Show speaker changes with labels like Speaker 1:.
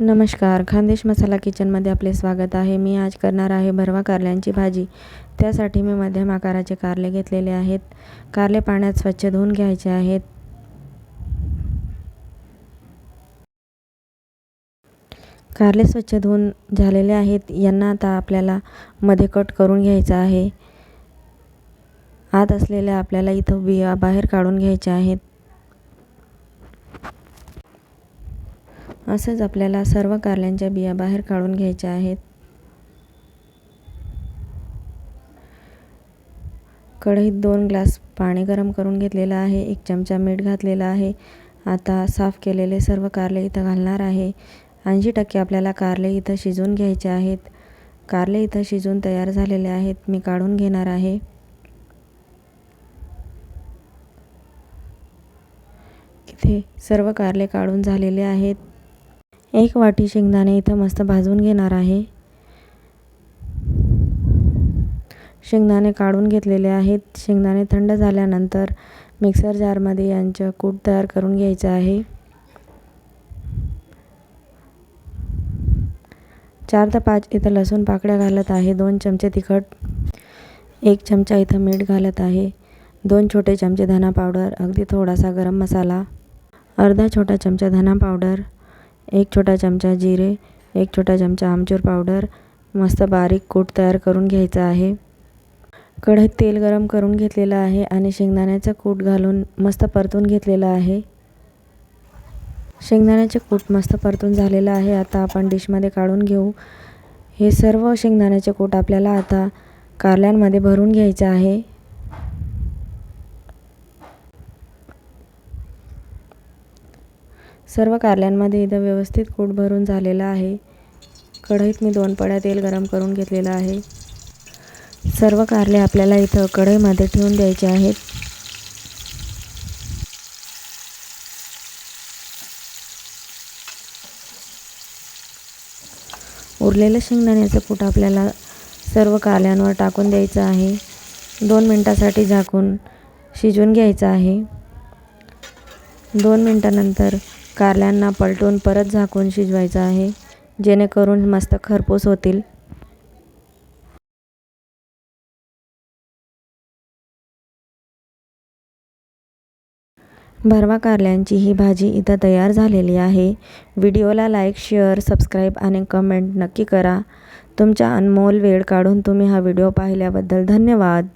Speaker 1: नमस्कार. खानदेश मसाला किचनमध्ये आपले स्वागत आहे. मी आज करणार आहे भरवा कारल्यांची भाजी. त्यासाठी मी मध्यम आकाराचे कारले घेतलेले आहेत. कारले पाण्यात स्वच्छ धुवून घ्यायचे आहेत. कारले स्वच्छ धुवून झालेले आहेत. यांना आता आपल्याला मध्ये कट करून घ्यायचं आहे. आत असलेल्या आपल्याला इथं बिया बाहेर काढून घ्यायच्या आहेत. असंच आपल्याला सर्व कारल्यांच्या बिया बाहेर काढून घ्यायच्या आहेत. कढईत दोन ग्लास पाणी गरम करून घेतलेलं आहे एक चमचा मीठ घातलेलं आहे. आता साफ केलेले सर्व कारले इथं घालणार आहे. ऐंशी टक्के आपल्याला कारले इथं शिजवून घ्यायचे आहेत. कारले इथं शिजून तयार झालेले आहेत मी काढून घेणार आहे. इथे सर्व कारले काढून झालेले आहेत. एक वाटी शेंगदाणे इथं मस्त भाजून घेणार आहे. शेंगदाणे काढून घेतलेले आहेत. शेंगदाणे थंड झाल्यानंतर मिक्सर जारमध्ये यांचं कूट तयार करून घ्यायचं आहे. चार ते पाच इथं लसूण पाकळ्या घालत आहे. दोन चमचे तिखट एक चमचा इथं मीठ घालत आहे. दोन छोटे चमचे धना पावडर अगदी थोडासा गरम मसाला अर्धा छोटा चमचा धना पावडर एक छोटा चमचा जिरे एक छोटा चमचा आमचूर पावडर मस्त बारीक कूट तयार करून घ्यायचा आहे. कढईत तेल गरम करून घेतलेलं आहे आणि शेंगदाण्याचं कूट घालून मस्त परतून घेतलेलं आहे. शेंगदाण्याचे कूट मस्त परतून झालेलं आहे. आता आपण डिशमध्ये काढून घेऊ. हे सर्व शेंगदाण्याचे कूट आपल्याला आता कारल्यांमध्ये भरून घ्यायचं आहे. सर्व कारल्यांमध्ये इथं व्यवस्थित कूट भरून झालेलं आहे. कढईत मी दोन पड्या तेल गरम करून घेतलेलं आहे. सर्व कारले आपल्याला इथं कढईमध्ये ठेवून द्यायचे आहेत. उरलेलं शेंगदाण्याचं कूट आपल्याला सर्व कारल्यांवर टाकून द्यायचं आहे. दोन मिनटासाठी झाकून शिजवून घ्यायचं आहे. दोन मिनटानंतर कारल्यांना पलटून परत झाकून शिजवायचं आहे जेणेकरून मस्त खरपूस होतील. भरवा कारल्यांची ही भाजी इथं तयार झालेली आहे. व्हिडिओला लाईक शेअर सबस्क्राईब आणि कमेंट नक्की करा. तुमचा अनमोल वेळ काढून तुम्ही हा व्हिडिओ पाहिल्याबद्दल धन्यवाद.